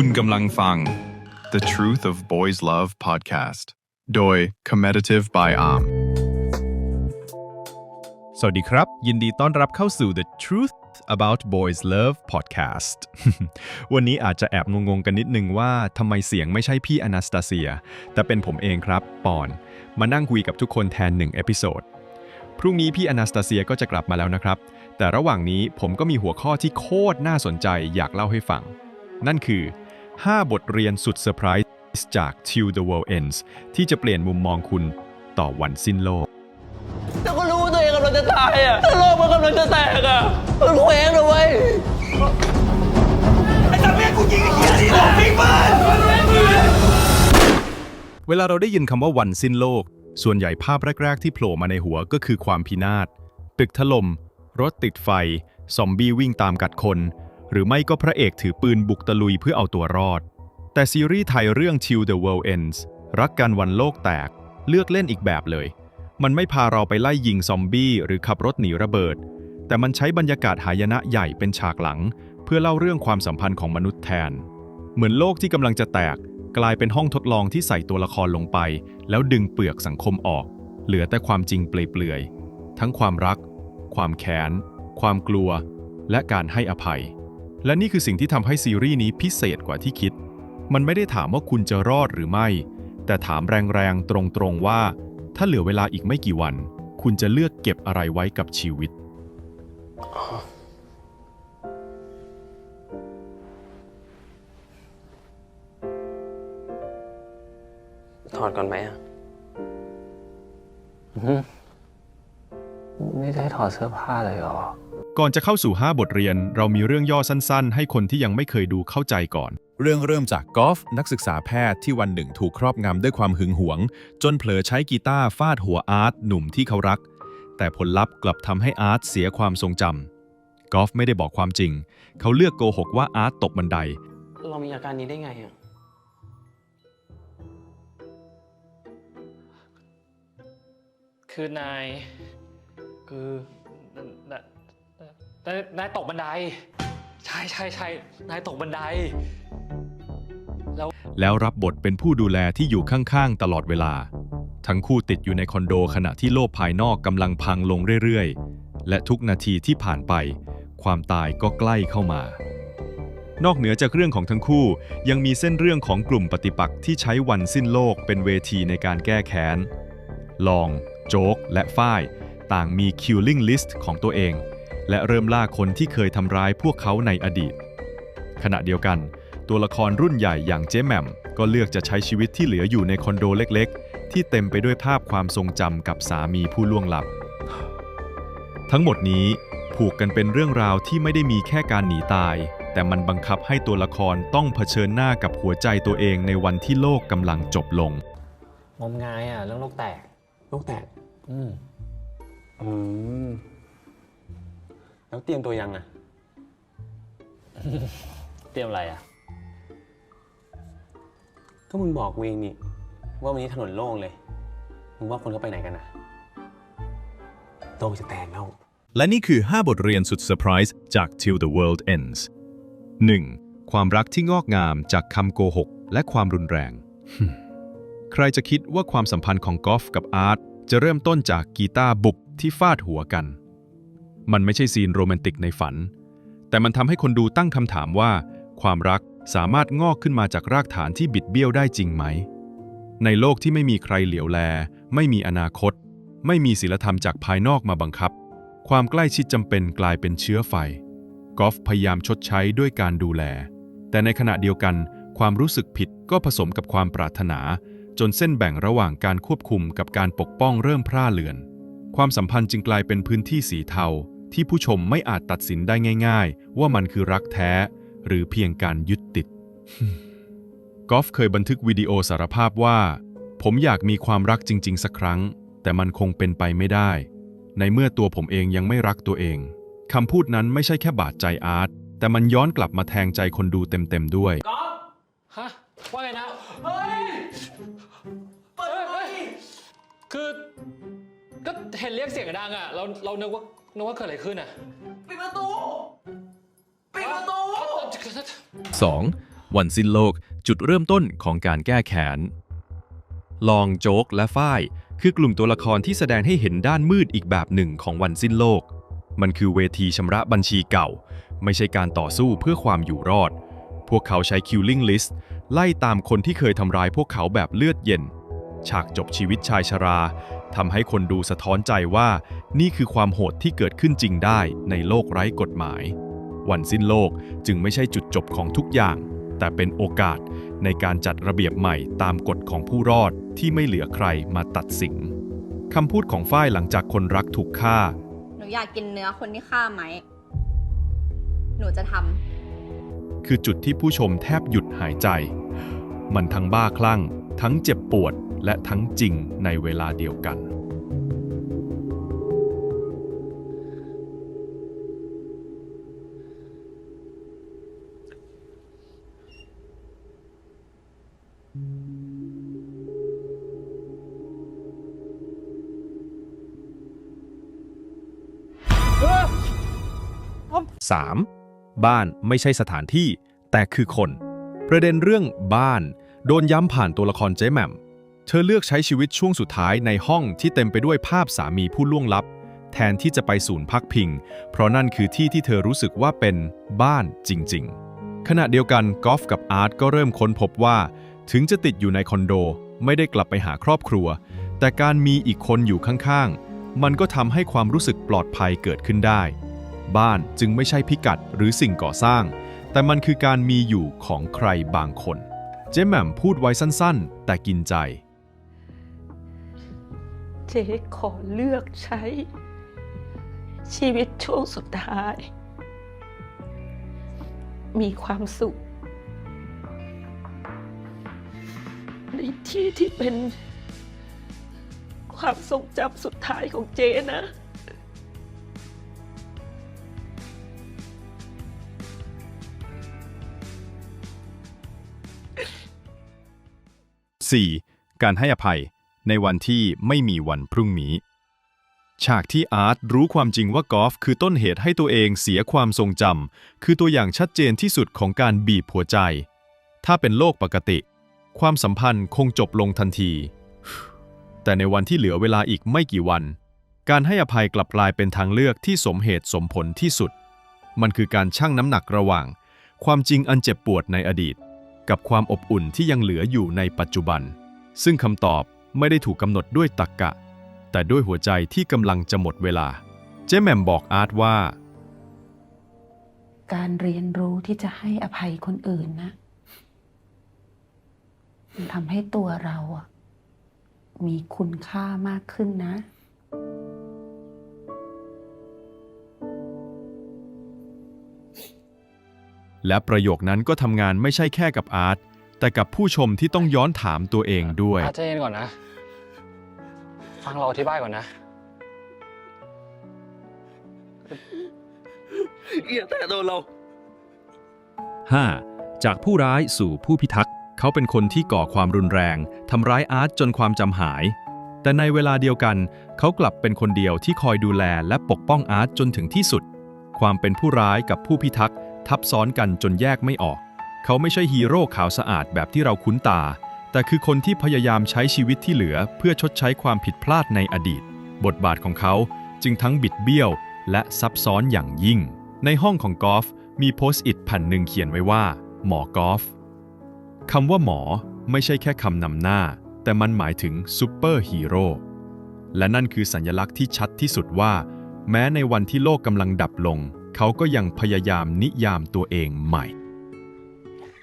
คุณกำลังฟัง The Truth of Boys Love Podcast โดย Commetative by Arm สวัสดีครับ ยินดีต้อนรับเข้าสู่ The Truth About Boys Love Podcast วันนี้อาจจะแอบงงๆกันนิดนึงว่าทำไมเสียงไม่ใช่พี่อนาสตาเซีย แต่เป็นผมเองครับ ปอน มานั่งคุยกับทุกคนแทนหนึ่งเอพิโซดพรุ่งนี้พี่อนาสตาเซียก็จะกลับมาแล้วนะครับ แต่ระหว่างนี้ผมก็มีหัวข้อที่โคตรน่าสนใจอยากเล่าให้ฟัง นั่นคือ 5 บทเรียนสุดเซอร์ไพรส์จาก Till the World Ends ที่จะเปลี่ยนมุมมองคุณต่อวันสิ้นโลก แต่ก็รู้ว่าตัวเองกำลังจะตายอะถ้าโลกมันกำลังจะแตกอะมันเคว้งเลยเว้ยเวลาเราได้ยินคำว่าวันสิ้นโลก ส่วนใหญ่ภาพแรก ๆ ที่โผล่มาในหัวก็คือความพินาศ ตึกถล่ม รถติดไฟ ซอมบี้วิ่งตามกัดคน หรือไม่ก็พระเอกถือปืนบุกตะลุยเพื่อเอาตัวรอด แต่ซีรีส์ไทยเรื่อง Till the World Ends รักกันวันโลกแตก เลือกเล่นอีกแบบเลย มันไม่พาเราไปไล่ยิงซอมบี้หรือขับรถหนีระเบิด แต่มันใช้บรรยากาศหายนะใหญ่เป็นฉากหลัง เพื่อเล่าเรื่องความสัมพันธ์ของมนุษย์แทน เหมือนโลกที่กำลังจะแตก กลายเป็นห้องทดลองที่ใส่ตัวละครลงไป แล้วดึงเปลือกสังคมออก เหลือแต่ความจริงเปลือยๆทั้งความรัก ความแค้น ความกลัว และการให้อภัย และนี่คือสิ่งที่ทำให้ซีรีส์นี้พิเศษกว่าที่คิด มันไม่ได้ถามว่าคุณจะรอดหรือไม่ แต่ถามแรงๆ ตรงๆว่า ถ้าเหลือเวลาอีกไม่กี่วัน คุณจะเลือกเก็บอะไรไว้กับชีวิต ถอดก่อนไหมอะนี่จะให้ถอดเสื้อผ้าเลยเหรอ ก่อนจะเข้าสู่ 5 บทเรียน เรามีเรื่องย่อสั้นๆ ให้คนที่ยังไม่เคยดูเข้าใจก่อน เรื่องเริ่มจากกอล์ฟนักศึกษาแพทย์ที่วันหนึ่งถูกครอบงำด้วยความหึงหวง จนเผลอใช้กีตาร์ฟาดหัวอาร์ตหนุ่มที่เขารัก แต่ผลลัพธ์กลับทำให้อาร์ตเสียความทรงจำกอล์ฟไม่ได้บอกความจริง เขาเลือกโกหกว่าอาร์ตตกบันได เรามีอาการนี้ได้ไงอะคือนายคือนาย นายนายตกบันได ใช่ใช่ใช่นายตกบันได แล้วรับบทเป็นผู้ดูแลที่อยู่ข้างๆ ตลอดเวลา ทั้งคู่ติดอยู่ในคอนโดขณะที่โลกภายนอกกำลังพังลงเรื่อยๆ และทุกนาทีที่ผ่านไป ความตายก็ใกล้เข้ามา นอกเหนือจากเรื่องของทั้งคู่ยังมีเส้นเรื่องของกลุ่มปฏิปักษ์ที่ใช้วันสิ้นโลกเป็นเวทีในการแก้แค้น ลอง โจ๊ก และฝ้าย ต่างมี killing list ของตัวเอง และเริ่มล่าคนที่เคยทำร้ายพวกเขาในอดีต ขณะเดียวกัน ตัวละครรุ่นใหญ่อย่างเจ๊แหม่มก็เลือกจะใช้ชีวิตที่เหลืออยู่ในคอนโดเล็กๆ ที่เต็มไปด้วยภาพความทรงจำกับสามีผู้ล่วงลับ ทั้งหมดนี้ผูกกันเป็นเรื่องราวที่ไม่ได้มีแค่การหนีตาย แต่มันบังคับให้ตัวละครต้องเผชิญหน้ากับหัวใจตัวเองในวันที่โลกกำลังจบลง งมงายอะเรื่องโลกแตก โลกแตก อืมอืม แล้วเตรียมตัวยังอะเตรียมอะไรอะ ก็มึงบอกกูเองนี่ ว่าวันนี้ถนนโล่งเลย มึงว่าคนเขาไปไหนกันนะโตจะแตกแล้ว และนี่คือ 5 บทเรียนสุดเซอร์ไพรส์จาก Till the World Ends 1. ความรักที่งอกงามจากคำโกหก และความรุนแรง ใครจะคิดว่าความสัมพันธ์ของกอล์ฟกับอาร์ตจะเริ่มต้นจากกีตาร์บุบที่ฟาดหัวกัน มันไม่ใช่ซีนโรแมนติกในฝัน แต่มันทำให้คนดูตั้งคำถามว่า ความรักสามารถงอกขึ้นมาจากรากฐานที่บิดเบี้ยวได้จริงไหม ในโลกที่ไม่มีใครเหลียวแล ไม่มีอนาคต ไม่มีศีลธรรมจากภายนอกมาบังคับ ความใกล้ชิดจำเป็นกลายเป็นเชื้อไฟ กอล์ฟพยายามชดใช้ด้วยการดูแล แต่ในขณะเดียวกัน ความรู้สึกผิดก็ผสมกับความปรารถนา จนเส้นแบ่งระหว่างการควบคุมกับการปกป้องเริ่มพร่าเลือน ความสัมพันธ์จึงกลายเป็นพื้นที่สีเทา ที่ผู้ชมไม่อาจตัดสินได้ง่าย ๆ ว่ามันคือรักแท้ หรือเพียงการยึดติด กอล์ฟเคยบันทึกวิดีโอสารภาพว่า ผมอยากมีความรักจริง ๆ สักครั้ง แต่มันคงเป็นไปไม่ได้ ในเมื่อตัวผมเองยังไม่รักตัวเองคำพูดนั้นไม่ใช่แค่บาดใจอาร์ตแต่มันย้อนกลับมาแทงใจคนดูเต็มๆด้วยฮะว่าไงนะ เฮ้ย เปิดไคือ ก็เห็นเรียกเสียงดังอะ เราเรานึกว่า นึกว่าเกิดอะไรขึ้นอะปิดประตู ปิดประตู 2. วันสิ้นโลกจุดเริ่มต้นของการแก้แค้นลองโจ๊กและฝ้าย คือกลุ่มตัวละครที่แสดงให้เห็นด้านมืดอีกแบบหนึ่งของวันสิ้นโลก มันคือเวทีชำระบัญชีเก่า ไม่ใช่การต่อสู้เพื่อความอยู่รอด พวกเขาใช้ killing list ไล่ตามคนที่เคยทำร้ายพวกเขาแบบเลือดเย็น ฉากจบชีวิตชายชรา ทำให้คนดูสะท้อนใจว่านี่คือความโหดที่เกิดขึ้นจริงได้ในโลกไร้กฎหมาย วันสิ้นโลกจึงไม่ใช่จุดจบของทุกอย่าง แต่เป็นโอกาสในการจัดระเบียบใหม่ตามกฎของผู้รอดที่ไม่เหลือใครมาตัดสินคำพูดของฝ้ายหลังจากคนรักถูกฆ่า หนูอยากกินเนื้อคนที่ฆ่าไหม หนูจะทำคือจุดที่ผู้ชมแทบหยุดหายใจ มันทั้งบ้าคลั่ง ทั้งเจ็บปวด และทั้งจริงในเวลาเดียวกัน 3. บ้านไม่ใช่สถานที่ แต่คือคน ประเด็นเรื่องบ้าน โดนย้ำผ่านตัวละครเจ๊แหม่ม เธอเลือกใช้ชีวิตช่วงสุดท้ายในห้องที่เต็มไปด้วยภาพสามีผู้ล่วงลับ แทนที่จะไปศูนย์พักพิง เพราะนั่นคือที่ที่เธอรู้สึกว่าเป็นบ้านจริง ๆ ขณะเดียวกันกอล์ฟกับอาร์ตก็เริ่มค้นพบว่า ถึงจะติดอยู่ในคอนโด ไม่ได้กลับไปหาครอบครัว แต่การมีอีกคนอยู่ข้างๆ มันก็ทำให้ความรู้สึกปลอดภัยเกิดขึ้นได้ บ้านจึงไม่ใช่พิกัดหรือสิ่งก่อสร้าง แต่มันคือการมีอยู่ของใครบางคน เจ๊แหม่มพูดไว้สั้นๆ แต่กินใจ เจ๊ขอเลือกใช้ ชีวิตช่วงสุดท้าย มีความสุข ในที่ที่เป็น ความทรงจำสุดท้ายของเจ๊นะ 4. การให้อภัย ในวันที่ไม่มีวันพรุ่งนี้ ฉากที่อาร์ตรู้ความจริงว่ากอล์ฟคือต้นเหตุให้ตัวเองเสียความทรงจำคือตัวอย่างชัดเจนที่สุดของการบีบหัวใจ ถ้าเป็นโลกปกติ ความสัมพันธ์คงจบลงทันที แต่ในวันที่เหลือเวลาอีกไม่กี่วัน การให้อภัยกลับกลายเป็นทางเลือกที่สมเหตุสมผลที่สุด มันคือการชั่งน้ำหนักระหว่าง ความจริงอันเจ็บปวดในอดีต กับความอบอุ่นที่ยังเหลืออยู่ในปัจจุบัน ซึ่งคำตอบ ไม่ได้ถูกกำหนดด้วยตรรกกะ แต่ด้วยหัวใจที่กำลังจะหมดเวลา เจ๊แหม่มบอกอาร์ตว่า การเรียนรู้ที่จะให้อภัยคนอื่นนะมันทำให้ตัวเราอะมีคุณค่ามากขึ้นนะ และประโยคนั้นก็ทำงานไม่ใช่แค่กับอาร์ต แต่กับผู้ชมที่ต้องย้อนถามตัวเองด้วย อาใจเย็นก่อนนะ ฟังเราอธิบายก่อนนะอย่าแตะโดนเรา 5. จากผู้ร้ายสู่ผู้พิทักษ์ เขาเป็นคนที่ก่อความรุนแรง ทำร้ายอาร์ตจนความจำหาย แต่ในเวลาเดียวกัน เขากลับเป็นคนเดียวที่คอยดูแลและปกป้องอาร์ตจนถึงที่สุด ความเป็นผู้ร้ายกับผู้พิทักษ์ทับซ้อนกันจนแยกไม่ออก เขาไม่ใช่ฮีโร่ขาวสะอาดแบบที่เราคุ้นตา แต่คือคนที่พยายามใช้ชีวิตที่เหลือ เพื่อชดใช้ความผิดพลาดในอดีต บทบาทของเขาจึงทั้งบิดเบี้ยว และซับซ้อนอย่างยิ่ง ในห้องของกอล์ฟมีโพสต์อิทแผ่นหนึ่งเขียนไว้ว่า หมอกอล์ฟคำว่าหมอไม่ใช่แค่คำนำหน้า แต่มันหมายถึงซูเปอร์ฮีโร่และนั่นคือสัญลักษณ์ที่ชัดที่สุดว่า แม้ในวันที่โลกกำลังดับลง เขาก็ยังพยายามนิยามตัวเองใหม่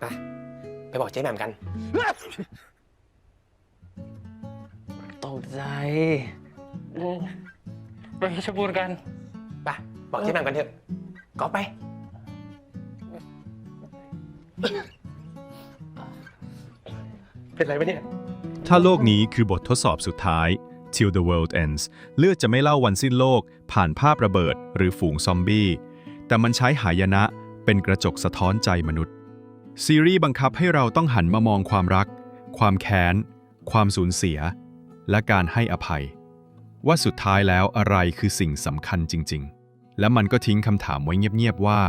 ไป ไปบอกเจ๊แหม่มกัน ตกใจไปเพชรบูรณ์กัน ไป บอกเจ๊แหม่มกันเถอะก็ไป เป็นไรปะเนี่ย ถ้าโลกนี้คือบททดสอบสุดท้าย Till the World Ends เลือดจะไม่เล่าวันสิ้นโลก ผ่านภาพระเบิดหรือฝูงซอมบี้ แต่มันใช้หายนะเป็นกระจกสะท้อนใจมนุษย์ ซีรีส์บังคับให้เราต้องหันมามองความรัก ความแค้น ความสูญเสีย และการให้อภัย ว่าสุดท้ายแล้วอะไรคือสิ่งสำคัญจริง ๆ และมันก็ทิ้งคำถามไว้เงียบ ๆ ว่า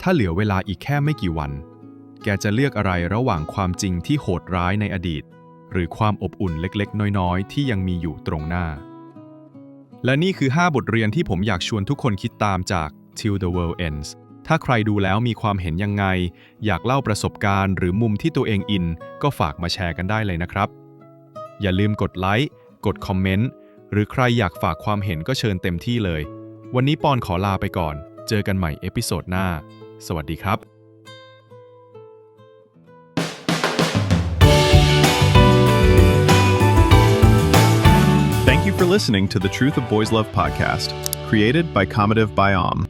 ถ้าเหลือเวลาอีกแค่ไม่กี่วัน แกจะเลือกอะไรระหว่างความจริงที่โหดร้ายในอดีต หรือความอบอุ่นเล็กๆ น้อยๆ ที่ยังมีอยู่ตรงหน้า และนี่คือ 5 บทเรียนที่ผมอยากชวนทุกคนคิดตามจาก Till the World Ends ถ้าใครดูแล้วมีความเห็นยังไง อยากเล่าประสบการณ์หรือมุมที่ตัวเองอิน ก็ฝากมาแชร์กันได้เลยนะครับ อย่าลืมกดไลค์ กดคอมเมนต์ หรือใครอยากฝากความเห็นก็เชิญเต็มที่เลย วันนี้ปอนขอลาไปก่อน เจอกันใหม่เอพิโซดหน้า สวัสดีครับ Thank you for listening to the Truth of Boys Love podcast, created by Cometive Biom.